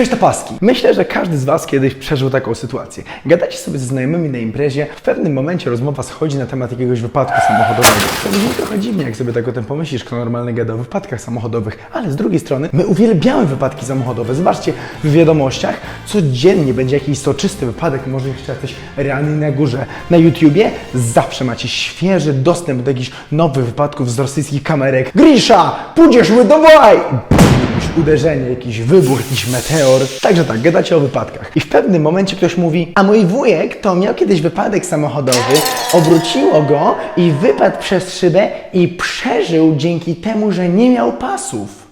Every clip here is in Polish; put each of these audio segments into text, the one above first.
Cześć tapaski! Myślę, że każdy z Was kiedyś przeżył taką sytuację. Gadacie sobie ze znajomymi na imprezie, w pewnym momencie rozmowa schodzi na temat jakiegoś wypadku samochodowego. To brzmi trochę dziwnie, jak sobie tak o tym pomyślisz, kto normalnie gada o wypadkach samochodowych, ale z drugiej strony my uwielbiamy wypadki samochodowe. Zobaczcie, w wiadomościach codziennie będzie jakiś soczysty wypadek, może jeszcze jacyś rany na górze. Na YouTubie zawsze macie świeży dostęp do jakichś nowych wypadków z rosyjskich kamerek. Grisza, pójdziesz my dawaj! Uderzenie, jakiś wybuch, jakiś meteor. Także tak, gadacie o wypadkach. I w pewnym momencie ktoś mówi, a mój wujek to miał kiedyś wypadek samochodowy, obróciło go i wypadł przez szybę i przeżył dzięki temu, że nie miał pasów.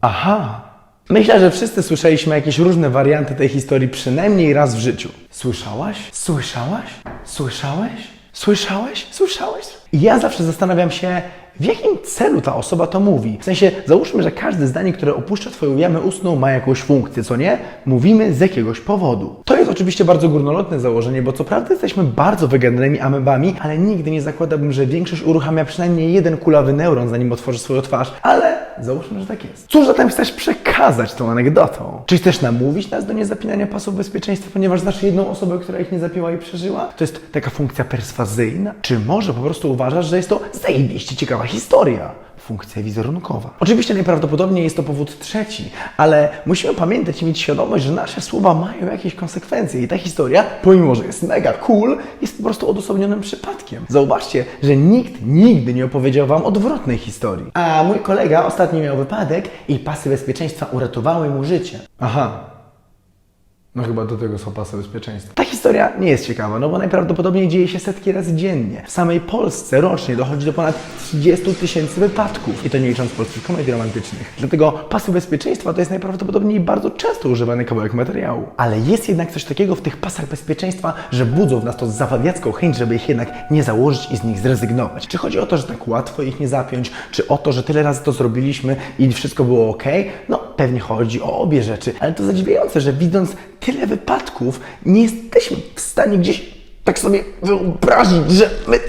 Aha. Myślę, że wszyscy słyszeliśmy jakieś różne warianty tej historii przynajmniej raz w życiu. Słyszałaś? Słyszałaś? Słyszałeś? Słyszałeś? Słyszałeś? I ja zawsze zastanawiam się, w jakim celu ta osoba to mówi. W sensie, załóżmy, że każde zdanie, które opuszcza Twoją jamę ustną, ma jakąś funkcję, co nie? Mówimy z jakiegoś powodu. To jest oczywiście bardzo górnolotne założenie, bo co prawda jesteśmy bardzo wygadanymi amebami, ale nigdy nie zakładałbym, że większość uruchamia przynajmniej jeden kulawy neuron, zanim otworzy swoją twarz. Ale załóżmy, że tak jest. Cóż zatem chcesz przekazać tą anegdotą? Czy chcesz namówić nas do niezapinania pasów bezpieczeństwa, ponieważ znasz jedną osobę, która ich nie zapięła i przeżyła? To jest taka funkcja perswazyjna? Czy może po prostu uważasz, że jest to zajebiście ciekawa historia? Funkcja wizerunkowa. Oczywiście najprawdopodobniej jest to powód trzeci, ale musimy pamiętać i mieć świadomość, że nasze słowa mają jakieś konsekwencje i ta historia, pomimo że jest mega cool, jest po prostu odosobnionym przypadkiem. Zauważcie, że nikt nigdy nie opowiedział Wam odwrotnej historii. A mój kolega ostatnio miał wypadek i pasy bezpieczeństwa uratowały mu życie. Aha, no chyba do tego są pasy bezpieczeństwa. Ta historia nie jest ciekawa, no bo najprawdopodobniej dzieje się setki razy dziennie. W samej Polsce rocznie dochodzi do ponad 30 tysięcy wypadków. I to nie licząc polskich komedii romantycznych. Dlatego pasy bezpieczeństwa to jest najprawdopodobniej bardzo często używany kawałek materiału. Ale jest jednak coś takiego w tych pasach bezpieczeństwa, że budzą w nas to zawawiacką chęć, żeby ich jednak nie założyć i z nich zrezygnować. Czy chodzi o to, że tak łatwo ich nie zapiąć, czy o to, że tyle razy to zrobiliśmy i wszystko było ok? No pewnie chodzi o obie rzeczy, ale to zadziwiające, że widząc tyle wypadków, nie jesteśmy w stanie gdzieś tak sobie wyobrazić, że my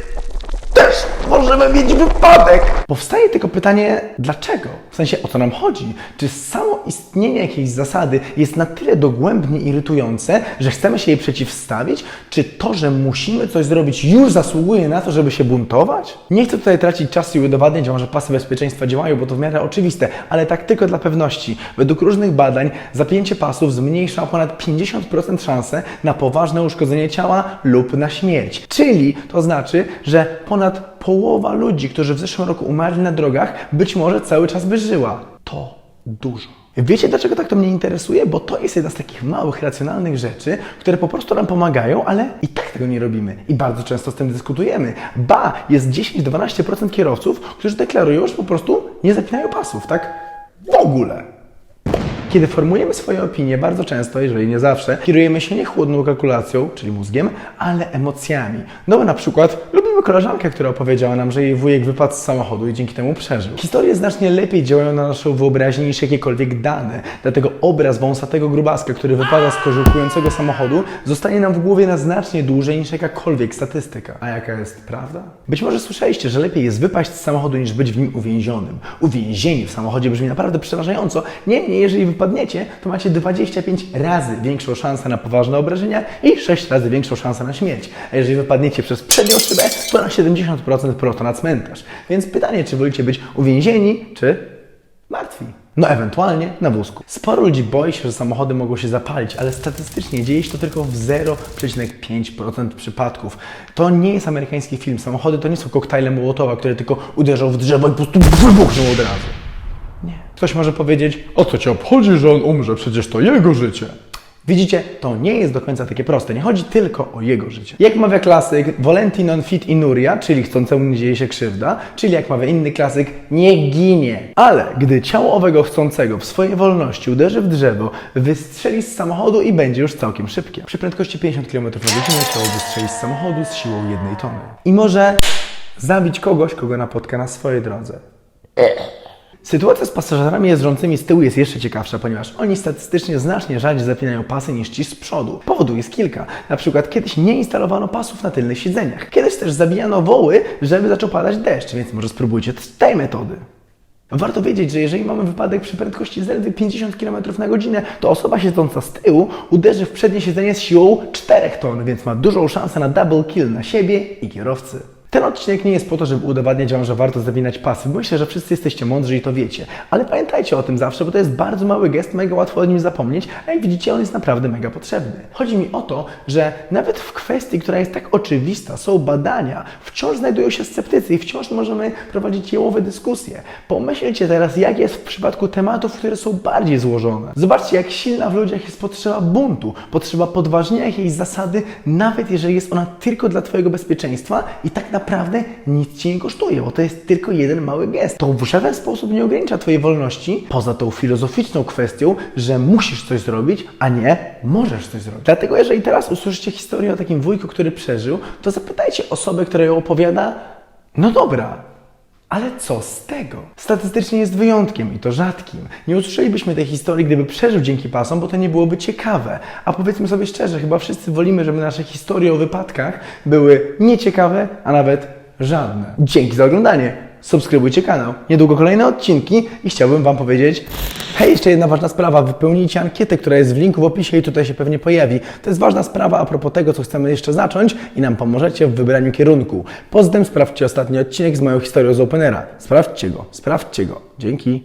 też możemy mieć wypadek. Powstaje tylko pytanie, dlaczego? W sensie, o co nam chodzi? Czy samo istnienie jakiejś zasady jest na tyle dogłębnie irytujące, że chcemy się jej przeciwstawić? Czy to, że musimy coś zrobić, już zasługuje na to, żeby się buntować? Nie chcę tutaj tracić czasu i udowadniać Wam, że pasy bezpieczeństwa działają, bo to w miarę oczywiste, ale tak tylko dla pewności. Według różnych badań zapięcie pasów zmniejsza o ponad 50% szanse na poważne uszkodzenie ciała lub na śmierć. Czyli to znaczy, że ponad połowa ludzi, którzy w zeszłym roku umarli na drogach, być może cały czas by żyła. To dużo. Wiecie, dlaczego tak to mnie interesuje? Bo to jest jedna z takich małych, racjonalnych rzeczy, które po prostu nam pomagają, ale i tak tego nie robimy. I bardzo często z tym dyskutujemy. Ba, jest 10-12% kierowców, którzy deklarują, że po prostu nie zapinają pasów, tak? W ogóle. Kiedy formujemy swoje opinie, bardzo często, jeżeli nie zawsze, kierujemy się nie chłodną kalkulacją, czyli mózgiem, ale emocjami. No bo na przykład lubimy koleżankę, która opowiedziała nam, że jej wujek wypadł z samochodu i dzięki temu przeżył. Historie znacznie lepiej działają na naszą wyobraźnię niż jakiekolwiek dane. Dlatego obraz wąsatego grubaska, który wypada z korzykującego samochodu, zostanie nam w głowie na znacznie dłużej niż jakakolwiek statystyka. A jaka jest prawda? Być może słyszeliście, że lepiej jest wypaść z samochodu niż być w nim uwięzionym. Uwięzienie w samochodzie brzmi naprawdę przerażająco. Niemniej, jeżeli wypadniecie, to macie 25 razy większą szansę na poważne obrażenia i 6 razy większą szansę na śmierć. A jeżeli wypadniecie przez przednią szybę, to na 70% prosto na cmentarz. Więc pytanie, czy wolicie być uwięzieni, czy martwi? No ewentualnie na wózku. Sporo ludzi boi się, że samochody mogą się zapalić, ale statystycznie dzieje się to tylko w 0,5% przypadków. To nie jest amerykański film. Samochody to nie są koktajle Mołotowa, które tylko uderzą w drzewo i po prostu wybuchną od razu. Ktoś może powiedzieć, o co cię obchodzi, że on umrze, przecież to jego życie. Widzicie, to nie jest do końca takie proste. Nie chodzi tylko o jego życie. Jak mawia klasyk, volenti non fit inuria, czyli chcącemu nie dzieje się krzywda, czyli jak mawia inny klasyk, nie ginie. Ale gdy ciało owego chcącego w swojej wolności uderzy w drzewo, wystrzeli z samochodu i będzie już całkiem szybkie. Przy prędkości 50 km na godzinę ciało wystrzeli z samochodu z siłą jednej tony. I może zabić kogoś, kogo napotka na swojej drodze. Sytuacja z pasażerami jeżdżącymi z tyłu jest jeszcze ciekawsza, ponieważ oni statystycznie znacznie rzadziej zapinają pasy niż ci z przodu. Powodów jest kilka. Na przykład kiedyś nie instalowano pasów na tylnych siedzeniach. Kiedyś też zabijano woły, żeby zaczął padać deszcz, więc może spróbujcie tej metody. Warto wiedzieć, że jeżeli mamy wypadek przy prędkości zaledwie 50 km na godzinę, to osoba siedząca z tyłu uderzy w przednie siedzenie z siłą 4 ton, więc ma dużą szansę na double kill na siebie i kierowcy. Ten odcinek nie jest po to, żeby udowadniać Wam, że warto zawinać pasy. Myślę, że wszyscy jesteście mądrzy i to wiecie. Ale pamiętajcie o tym zawsze, bo to jest bardzo mały gest, mega łatwo o nim zapomnieć, a jak widzicie, on jest naprawdę mega potrzebny. Chodzi mi o to, że nawet w kwestii, która jest tak oczywista, są badania, wciąż znajdują się sceptycy i wciąż możemy prowadzić jełowe dyskusje. Pomyślcie teraz, jak jest w przypadku tematów, które są bardziej złożone. Zobaczcie, jak silna w ludziach jest potrzeba buntu, potrzeba podważenia jakiejś zasady, nawet jeżeli jest ona tylko dla Twojego bezpieczeństwa i tak naprawdę nic Ci nie kosztuje, bo to jest tylko jeden mały gest. To w żaden sposób nie ogranicza Twojej wolności, poza tą filozoficzną kwestią, że musisz coś zrobić, a nie możesz coś zrobić. Dlatego, jeżeli teraz usłyszycie historię o takim wujku, który przeżył, to zapytajcie osobę, która ją opowiada, no dobra, ale co z tego? Statystycznie jest wyjątkiem i to rzadkim. Nie usłyszelibyśmy tej historii, gdyby przeżył dzięki pasom, bo to nie byłoby ciekawe. A powiedzmy sobie szczerze, chyba wszyscy wolimy, żeby nasze historie o wypadkach były nieciekawe, a nawet żadne. Dzięki za oglądanie. Subskrybujcie kanał. Niedługo kolejne odcinki i chciałbym Wam powiedzieć. Hej, jeszcze jedna ważna sprawa. Wypełnijcie ankietę, która jest w linku w opisie i tutaj się pewnie pojawi. To jest ważna sprawa a propos tego, co chcemy jeszcze zacząć i nam pomożecie w wybraniu kierunku. Poza tym sprawdźcie ostatni odcinek z moją historią z Openera. Sprawdźcie go, sprawdźcie go. Dzięki.